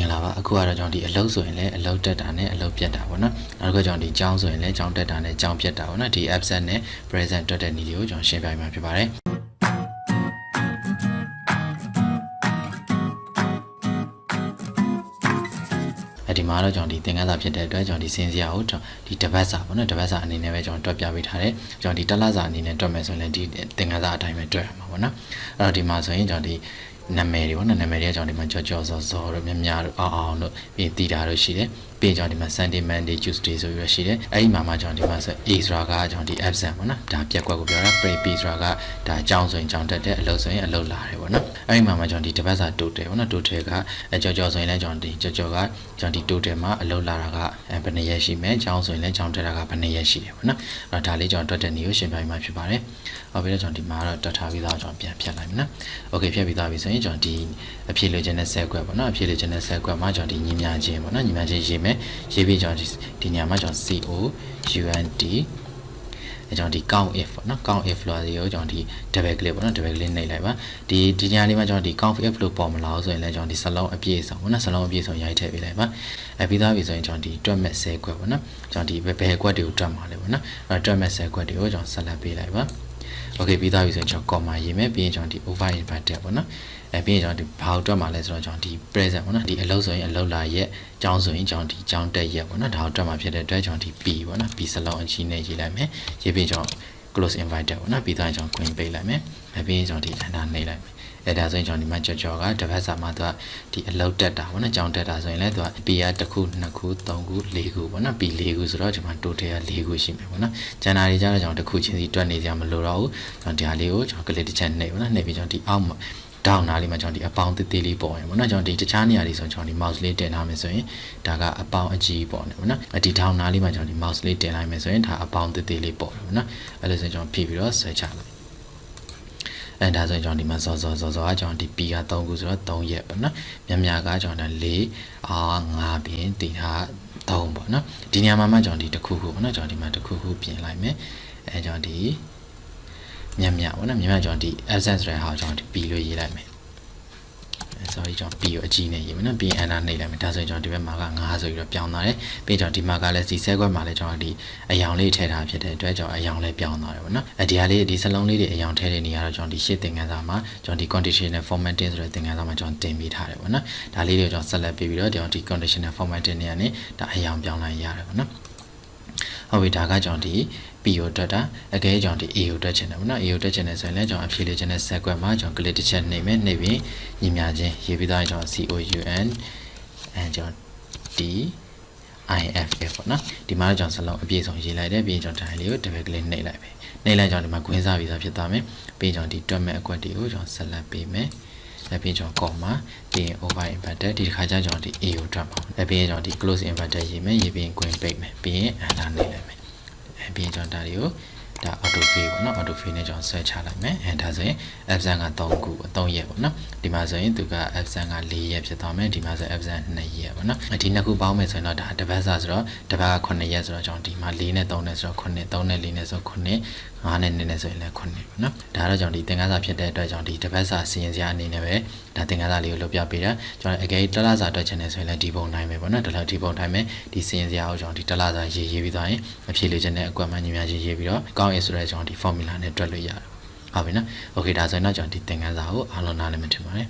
င်္ဂလာပါအခုကတော့ကျွန်တော်ဒီအလုပ်ဆိုရင်လည်းအလုပ်တက်တာနဲ့အလုပ်ပြတ်တာပေါ့နော်နောက်တစ်ခါကျွန်တော်ဒီကြောင်းဆိုရင်လည်းကြောင်းတက်တာနဲ့ကြောင်းပြတ်တာပေါ့နော်ဒီ absent နဲ့ present တွက်တဲ့နည်းလေးကိုကျွန်တော်ရှင်းပြပေးမှာဖြစ်ပါတယ်အဲဒီမှာတော့ကျွန်တော်ဒီသင်ခန်းစာဖြစ်တဲ့အတွက်ကျွန်တော်ဒီစင်စရာကိုကျွန်တော်ဒီတပတ်စာပေါ့နော်တပတ်စာအနေနဲ့ပဲကျွန်တော်တွက်ပြပေးထားတယ်ကျွန်တော်ဒီတစ်လစာအနေနဲ့တွက်မယ်ဆိုရင်လည်းဒီသင်ခန်းစာအတိုင်းပဲတွက်ရမှာပေါ့နော်အဲ့တော့ဒီမှာဆိုရင်ကျွန်တော်ဒီ နာမည်တွေပေါ့နော်နာမည်တွေကကျွန်တော်ဒီမှာကြော်ကြော်စောစောတို့မြမြတို့အောင်အောင်တို့ပြီးတီတာတို့ရှိတယ်ပြီးကျွန်တော်ဒီမှာ Sunday Monday Tuesday ဆိုပြီးတော့ရှိတယ်အဲ့ဒီမှာမှကျွန်တော်ဒီမှာဆို A ဆိုတာကကျွန်တော်ဒီ absent ပေါ့နော်ဒါပြက်ကွက်ကိုပြောတာ pre P ဆိုတာကဒါအကြောင်းဆိုရင်ကြောင်းတက်တယ်အလုပ်ဆိုရင်အလုပ်လာတယ်ပေါ့နော်အဲ့ဒီမှာမှကျွန်တော်ဒီတပတ်စာ total ပေါ့နော် total ကကြော်ကြော်ဆိုရင်လည်းကျွန်တော်ဒီကြော်ကြော်ကကျွန်တော်ဒီ total မှာအလုပ်လာတာကဘယ်နှစ်ရက်ရှိမယ်ကြောင်းဆိုရင်လည်းကြောင်းတက်တာကဘယ်နှစ်ရက်ရှိတယ်ပေါ့နော်အဲ့ဒါလေးကျွန်တော်တွက်တဲ့နည်းကိုရှင်းပြပေးမှဖြစ်ပါတယ်ဟုတ်ပြီတော့ကျွန်တော်ဒီမှာတော့တွက်ထားပြီးသားကျွန်တော်ပြန်ဖြတ်လိုက်မယ်နော် okay ဖြတ်ပြီးသားပြီဆိုရင်ကျွန်တော်ဒီအဖြေလိုချင်တဲ့ set ကွက်ပေါ့နော်အဖြေလိုချင်တဲ့ set ကွက်မှာကျွန်တော်ဒီညီမြချင်းပေါ့နော်ညီမြချင်းရေးမယ်ရေးပြီးကျွန်တော်ဒီညမှာကျွန်တော် CO UND အဲကျွန်တော်ဒီ count if ပေါ့နော် count if လို့ရေကိုကျွန်တော်ဒီ double click ပေါ့နော် double click နှိပ်လိုက်ပါဒီဒီညလေးမှာကျွန်တော်ဒီ count if လို့ပေါ်မလာဘူးဆိုရင်လည်းကျွန်တော်ဒီစလုံးအပြည့်စုံပေါ့နော်စလုံးအပြည့်စုံရိုက်ထည့်ပေးလိုက်ပါအဲပြီးသားပြီဆိုရင်ကျွန်တော်ဒီတွက်မဲ့10ခွက်ပေါ့နော်ကျွန်တော်ဒီဘယ်ခွက်တွေကိုတွက်မှာလဲပေါ့နော်အဲတွက်မဲ့10ခွက်တွေကိုကျွန်တော်ဆက်လက်ပေးလိုက်ပါ okay ပြီးသားပြီဆိုရင်ကျွန်တော် comma ရေးမယ်ပြီးရင်ကျွန်တော်ဒီ over inverted ပေါ့နော် အဲပြီးရင်ကျွန်တော်ဒီဘာကိုတွက်မှာလဲဆိုတော့ကျွန်တော်ဒီ present ပေါ့နော်ဒီအလုပ်ဆိုရင်အလုပ်လာရက်ကြောင်းဆိုရင်ကျွန်တော်ဒီကြောင်းတက်ရက်ပေါ့နော်ဒါကိုတွက်မှာဖြစ်တဲ့အတွက်ကျွန်တော်ဒီ p ပေါ့နော် p စလုံးအချီနဲ့ရေးလိုက်မယ်ရေးပြီးကျွန်တော် close inverted ပေါ့နော်ပြီးသားရင်ကျွန်တော် queen ပေးလိုက်မယ်အဲပြီးရင်ကျွန်တော်ဒီ enter နှိပ်လိုက်မယ်အဲဒါဆိုရင်ကျွန်တော်ဒီမှာကြော်ကြော်ကတစ်ပတ်စာမှာသူကဒီအလုပ်တက်တာပေါ့နော်ကြောင်းတက်တာဆိုရင်လည်းသူက p ကတစ်ခုနှစ်ခုသုံးခုလေးခုပေါ့နော် p လေးခုဆိုတော့ဒီမှာ total ကလေးခုရှိမယ်ပေါ့နော်ကျန်တာတွေကျတော့ကျွန်တော်တစ်ခုချင်းစီတွက်နေကြမလို့တော့ဘူးကျွန်တော်ဒီဟာလေးကိုကျွန်တော်ကလေးတစ်ချက်နှိပ်ပေါ့နော်နှိပ်ပြီးကျွန်တော်ဒီအောက်မှာ ဒေါင်းနားလေးမှာကျွန်တော်ဒီအပေါင်းသေးသေးလေးပေါ်ရင်ပေါ့နော်ကျွန်တော်ဒီတခြားနေရာလေးဆိုကျွန်တော်ဒီ mouse လေးတင်ထားမယ်ဆိုရင်ဒါကအပေါင်းအကြီးပေါ်နေပေါ့နော်အဒီဒေါင်းနားလေးမှာကျွန်တော်ဒီ mouse လေးတင်လိုက်မယ်ဆိုရင်ဒါအပေါင်းသေးသေးလေးပေါ်တယ်ပေါ့နော်အဲ့လိုဆိုကျွန်တော်ဖြည့်ပြီးတော့ဆွဲချလိုက်အဲဒါဆိုရင်ကျွန်တော်ဒီမှာစောစောစောစောကကျွန်တော်ဒီ P က3ခုဆိုတော့3ရက်ပေါ့နော်မြမြကကျွန်တော်4အာ5ပြင်ဒီဟာ3ပေါ့နော်ဒီနေရာမှာမှကျွန်တော်ဒီတစ်ခုခုပေါ့နော်ကျွန်တော်ဒီမှာတစ်ခုခုပြင်လိုက်မယ်အဲကျွန်တော်ဒီ မြမြပေါ့နော်မြမြကျွန်တော်ဒီ absence ဆိုတဲ့ဟာကိုကျွန်တော်ဒီ P လို့ရေးလိုက်မယ် sorry ကျွန်တော် P ကိုအကြီးနဲ့ရေးမယ်နော်ပြီးရင် enter နှိပ်လိုက်မယ်ဒါဆိုရင်ကျွန်တော်ဒီဘက်မှာက9ဆိုပြီးတော့ပြောင်းသွားတယ်ပြီးတော့ဒီမှာကလည်းဒီဆဲခွက်မှာလည်းကျွန်တော်ဒီအယောင်လေးထည့်ထားဖြစ်တဲ့အတွက်ကျွန်တော်အယောင်လေးပြောင်းသွားတယ်ပေါ့နော်အဲဒီဟာလေးဒီစလုံးလေးတွေအယောင်ထည့်တဲ့နေရာတော့ကျွန်တော်ဒီရှစ်သင်ခန်းစာမှာကျွန်တော်ဒီ conditional formatting ဆိုတဲ့သင်ခန်းစာမှာကျွန်တော်တင်ပေးထားတယ်ပေါ့နော်ဒါလေးတွေကိုကျွန်တော်ဆက်လက်ပေးပြီးတော့ကျွန်တော်ဒီ conditional formatting နေရာနဲ့ဒါအယောင်ပြောင်းလိုက်ရတယ်ပေါ့နော် ဟုတ်ပြီဒါကကျွန်တော်ဒီ P ကိုတွက်တာအကဲကျွန်တော်ဒီ A ကိုတွက်ချင်တယ်ပေါ့နော် A ကိုတွက်ချင်တယ်ဆိုရင်လည်းကျွန်တော်အဖြေလေးချင်တဲ့ set ကွက်မှာကျွန်တော် click တစ်ချက်နှိပ်မယ်နှိပ်ပြီးညီမြချင်းရေးပြီးသားရင်ကျွန်တော် COUN အဲကျွန်တော် D IFF ပေါ့နော်ဒီမှာတော့ကျွန်တော်စလုံးအပြည့်စုံရေးလိုက်တယ်ပြီးရင်ကျွန်တော် time လေးကို double click နှိပ်လိုက်ပဲနှိပ်လိုက်ကျွန်တော်ဒီမှာ green စားပြီးသားဖြစ်သွားမယ်ပြီးရင်ကျွန်တော်ဒီတွက်မဲ့အကွက်တွေကိုကျွန်တော်ဆက်လက်ပေးမယ် လက်ပြီးကျွန်တော် comma ပြီးရင် over inverted ဒီတစ်ခါကျကျွန်တော်ဒီ A ကိုတွက်ပါလက်ပြီးရင်ကျွန်တော်ဒီ close inverted ရေးမယ်ရေးပြီးရင် green ပိတ်မယ်ပြီးရင် enter နှိပ်လိုက်မယ်အဲပြီးရင်ကျွန်တော်ဒါတွေကို ဒါ auto fill ပေါ့နော် auto fill နဲ့ကျွန်တော်ဆွဲချလိုက်မယ်အဲဒါဆိုရင် absent က3ခု3ရက်ပေါ့နော်ဒီမှာဆိုရင်သူက absent က4ရက်ဖြစ်သွားမယ်ဒီမှာဆို absent 2ရက်ပေါ့နော်ဒီနှစ်ခုပေါင်းမယ်ဆိုရင်တော့ဒါတစ်ပတ်စာဆိုတော့တစ်ပတ်က9ရက်ဆိုတော့ကျွန်တော်ဒီမှာ4နဲ့3နဲ့ဆိုတော့9 3နဲ့4နဲ့ဆို9 5နဲ့2နဲ့ဆိုရင်လည်း9ပေါ့နော်ဒါတော့ကျွန်တော်ဒီသင်ခန်းစာဖြစ်တဲ့အတွက်ကျွန်တော်ဒီတစ်ပတ်စာစီရင်စရာအနေနဲ့ပဲဒါသင်ခန်းစာလေးကိုလုပ်ပြပေးတာကျွန်တော်အကယ်တလစာတွက်ချင်တယ်ဆိုရင်လည်းဒီပုံတိုင်းပဲပေါ့နော်ဒါလည်းဒီပုံတိုင်းပဲဒီစီရင်စရာကိုကျွန်တော်ဒီတလစာရေးရေးပြီးသွားရင်အဖြေလေးချင်တဲ့အကွက်မှညီများရေးရေးပြီးတော့ကောင်းရေးဆိုတော့ကျွန်တော်ဒီ formula နဲ့တွက်လို့ရတယ်ဟုတ်ပြီနော် okay ဒါဆိုရင်တော့ကျွန်တော်ဒီသင်ခန်းစာကိုအားလုံးနားလည်မှထင်ပါတယ်